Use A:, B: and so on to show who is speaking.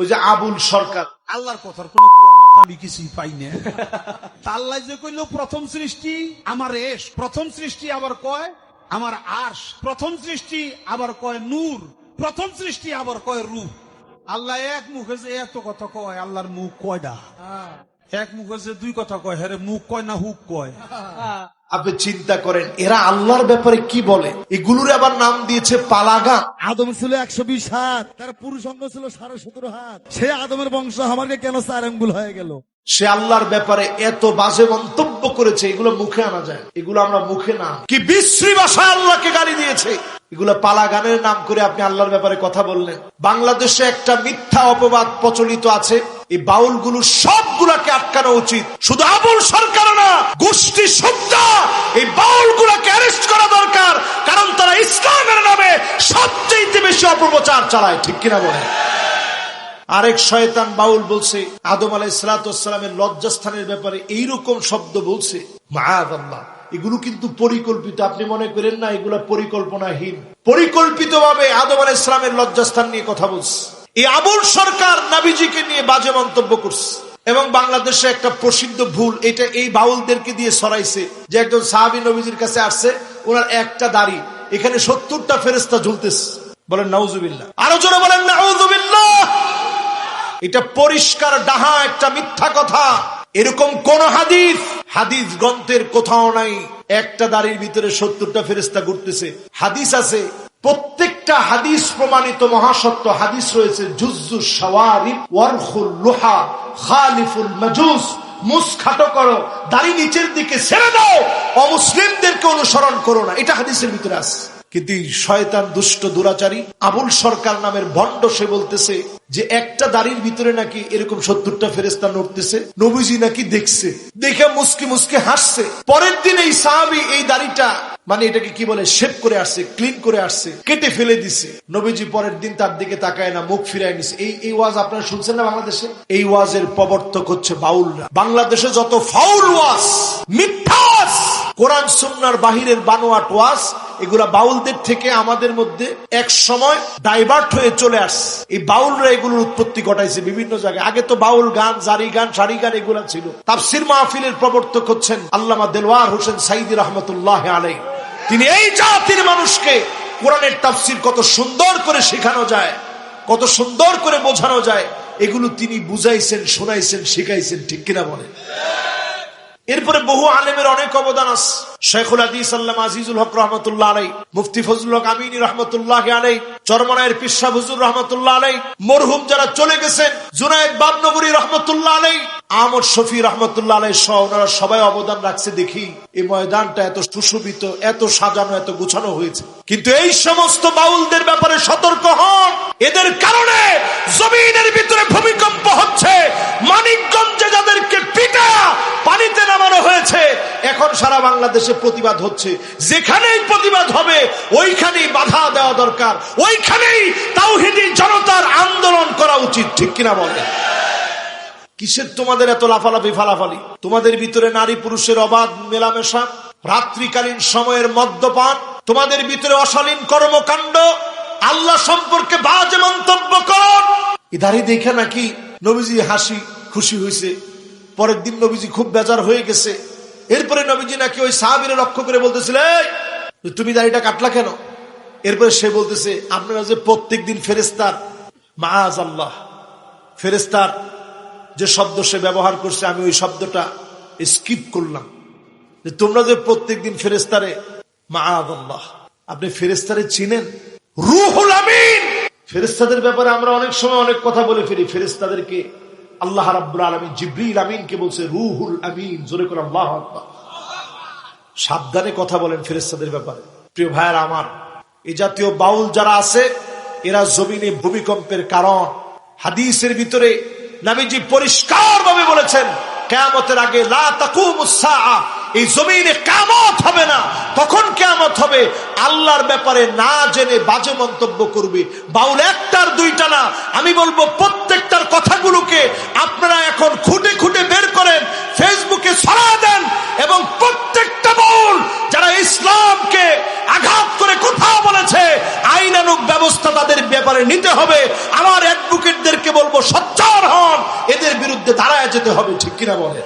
A: ওই যে আবুল সরকার।
B: আল্লাহর কথার কোন আমি কিছুই পাই না। আল্লাহ যে কইল প্রথম সৃষ্টি আমার এস প্রথম সৃষ্টি আবার কয় আমার আশ প্রথম সৃষ্টি আবার কয় নূর প্রথম সৃষ্টি আবার কয় রূপ। আল্লাহ এক মুখে যে এত কথা কয় আল্লাহর মুখ কয়ডা? এক মুখে যে দুই কথা কয় হ্যাঁ মুখ কয় না হুক কয়?
A: আপনি চিন্তা করেন এরা আল্লাহর ব্যাপারে কি বলে? এগুলোর আবার নাম দিয়েছে পালাগা
C: আদম ছিল একশো বিশ হাত তার পুরুষ অঙ্গ ছিল সাড়ে সতেরো হাত। সে আদমের বংশ আমাকে কেন চার আঙ্গুল হয়ে গেল?
A: সে আল্লাহর ব্যাপারে এত বাজে মন্তব্য করেছে এগুলো মুখে আনা যায়। এগুলো আমরা মুখে না কি বিশ্রী ভাষায় আল্লাহকে গালি দিয়েছে। এগুলো পালা গানের নাম করে আপনি আল্লাহর ব্যাপারে কথা বললেন। বাংলাদেশে একটা মিথ্যা অপবাদ প্রচলিত আছে। এই বাউলগুলো সবগুলাকে আটকানো উচিত। শুধু আবুল সরকার না, গোষ্ঠী সুদ্ধা এই বাউলগুলাকে অ্যারেস্ট করা দরকার, কারণ তারা ইসলামের নামে সবচেয়ে বেশি অপপ্রচার চালায়, ঠিক কিনা বলে আরেক শয়তান বাউল বলছে, আদম আলাই সালাতামের লজ্জাস্থানের ব্যাপারে এইরকম শব্দ বলছে মায়াদ আল্লাহ এগুলো কিন্তু পরিকল্পিত, আপনি মনে করেন না, এগুলো পরিকল্পনাহীন। পরিকল্পিত ভাবে আদম আলাই ইসলামের লজ্জাস্থান নিয়ে কথা বলছে। এই আবুল সরকার নাবিজিকে নিয়ে বাজে মন্তব্য করছে। এবং বাংলাদেশে একটা প্রসিদ্ধ ভুল, এটা এই বাউলদেরকে দিয়ে সরাইছে যে একজন সাহাবি নবীজির কাছে আসছে, ওনার একটা দাড়ি, এখানে সত্তরটা ফেরেস্তা ঝুলতেছে। বলেন, নাউজুবিল্লাহ। আরও জোরে বলেন, নাউজুবিল্লাহ! এটা পরিষ্কার ডাহা, একটা মিথ্যা কথা। এরকম কোন হাদিস? হাদিস গ্রন্থের কোথাও নাই। একটা দাড়ির ভিতরে সত্তরটা ফেরেস্তা ঘুরতেছে। হাদিস আছে প্রত্যেকটা হাদিস প্রমাণিত মহাসত্য হাদিস রয়েছে জুজু ওয়ারখুল খালিফুল মাজুস নিচের দিকে ছেড়ে দাও অনুসরণ করো না। এটা হাদিসের কিন্তু শয়তান দুষ্ট দুরাচারী, আবুল সরকার নামের ভণ্ড সে বলতেছে যে একটা দাড়ির ভিতরে নাকি এরকম সত্তরটা ফেরেস্তা নড়তেছে, নবীজি নাকি দেখছে। দেখে মুসকে মুসকে হাসছে। পরের দিন এই সাহাবি এই দাড়িটা মানে এটাকে কি বলে, শেপ করে আসছে, ক্লিন করে আসছে, কেটে ফেলে দিছে। নবীজি পরের দিন তার দিকে তাকায় না, মুখ ফিরায় নিছে। এই এই ওয়াজ আপনারা শুনছেন না বাংলাদেশে? এই ওয়াজের প্রবর্তক হচ্ছে বাউলরা। বাংলাদেশে যত ফাউল ওয়াজ মিথ্যাস কোরআন, সুন্নার বাহিরের বানোয়াট ওয়াজ, এগুলা বাউলদের থেকে আমাদের মধ্যে এক সময় ডাইভার্ট হয়ে চলে আসছে। এই বাউলরা এগুলোর উৎপত্তি ঘটাইছে বিভিন্ন জায়গায়। আগে তো বাউল গান, জারি গান, সারি গান এগুলা ছিল। তাফসির মাহফিলের প্রবর্তক হচ্ছেন আল্লামা দেলওয়ার হোসেন সাইদি রহমতুল্লাহ আলাই তিনি এই জাতির মানুষকে কোরআনের তাফসির কত সুন্দর করে শেখানো যায়, কত সুন্দর করে বোঝানো যায়, এগুলো তিনি বুঝাইছেন, শোনাইছেন, শিখাইছেন, ঠিক কিনা বলেন এরপরে বহু আলেমের অনেক অবদান আছে। শেখুল হাদিস আল্লাহ আজিজুল হক রহমতুল্লাহ আলাই, মুফতি ফজলুল হক আমিনী রহমতুল্লাহ আলাই, চরমনায়ের পিসা হুজুর রহমতুল্লাহ আলাই, মরহুম যারা চলে গেছেন, জুনায়দ বাবনগরী রহমতুল্লাহ আলাই আহমদ শফি রহমতুল্লাহ আলাই সহ ওনারা সবাই অবদান রাখছে দেখি এই ময়দানটা এত সুশোভিত, এত সাজানো, এত গুছানো হয়েছে। কিন্তু এই সমস্ত বাউলদের ব্যাপারে সতর্ক হন। এদের কারণে জমিনের ভিতরে ভূমিকম্প হচ্ছে মানিকগঞ্জে যাদেরকে পিটা পানিতে নামানো হয়েছে এখন সারা বাংলাদেশে প্রতিবাদ হচ্ছে। যেখানেই প্রতিবাদ হবে, ওইখানেই বাধা দেওয়া দরকার। ওইখানেই তাওহিদি জনতার আন্দোলন করা উচিত, ঠিক কিনা বলে? কিসের তোমাদের এত লাফালাফি, ফালাফালি? তোমাদের ভিতরে নারী পুরুষের অবাধ, মেলামেশা, রাত্রিকালীন সময়ের মদ্যপান, তোমাদের ভিতরে অশালীন কর্মকাণ্ড, আল্লাহ সম্পর্কে বাজে মন্তব্য কর। ইধারি দেখে নাকি নবীজি হাসি, খুশি হয়েছে পরের দিন নবীজি খুব বেজার হয়ে গেছে। এরপরে নবীজি নাকি ওই সাহাবিরে লক্ষ্য করে বলতেছিলে তুমি দাড়িটা কাটলা কেন? এরপরে সে বলতেছে, আপনারা যে প্রত্যেক দিন ফেরেস্তার মাজ আল্লাহ ফেরেস্তার যে শব্দ সে ব্যবহার করছে, আমি ওই শব্দটা স্কিপ করলাম। যে তোমরা যে প্রত্যেকদিন ফেরেস্তারে মাআদাল্লাহ আপনি ফেরেস্তারে চিনেন? রুহুল আমিন! ফেরেস্তাদের ব্যাপারে আমরা অনেক সময় অনেক কথা বলে ফেলি। ফেরেস্তাদেরকে আল্লাহ রাব্বুল আলামিন জিবরিল আমিনকে বলছে, রুহুল আমিন, জোরে করে আল্লাহ সাবধানে কথা বলেন ফেরেস্তাদের ব্যাপারে। প্রিয় ভাইয়ার আমার এই জাতীয় বাউল যারা আছে, এরা জমিনে ভূমিকম্পের কারণ। হাদিসের ভিতরে নাবিজি পরিষ্কার ভাবে বলেছেন, কেয়ামতের আগে এই জমিনে কামত হবে না। তখন কেয়ামত হবে। আল্লাহর ব্যাপারে না জেনে বাজে মন্তব্য করবে। বাউল একটার দুইটা না। আমি বলব, প্রত্যেকটার কথাগুলোকে আপনারা এখন খুঁটে খুঁটে বের করেন ফেসবুকে ছড়া দেন এবং প্রত্যেকটা বাউল যারা ইসলামকে আঘাত করে কথা বলেছে আইনানুক ব্যবস্থা তাদের ব্যাপারে নিতে হবে। আমার অ্যাডভোকেটদেরকে বলব, সচ্চার হন। এদের বিরুদ্ধে দাঁড়ায় যেতে হবে, ঠিক কিনা বলে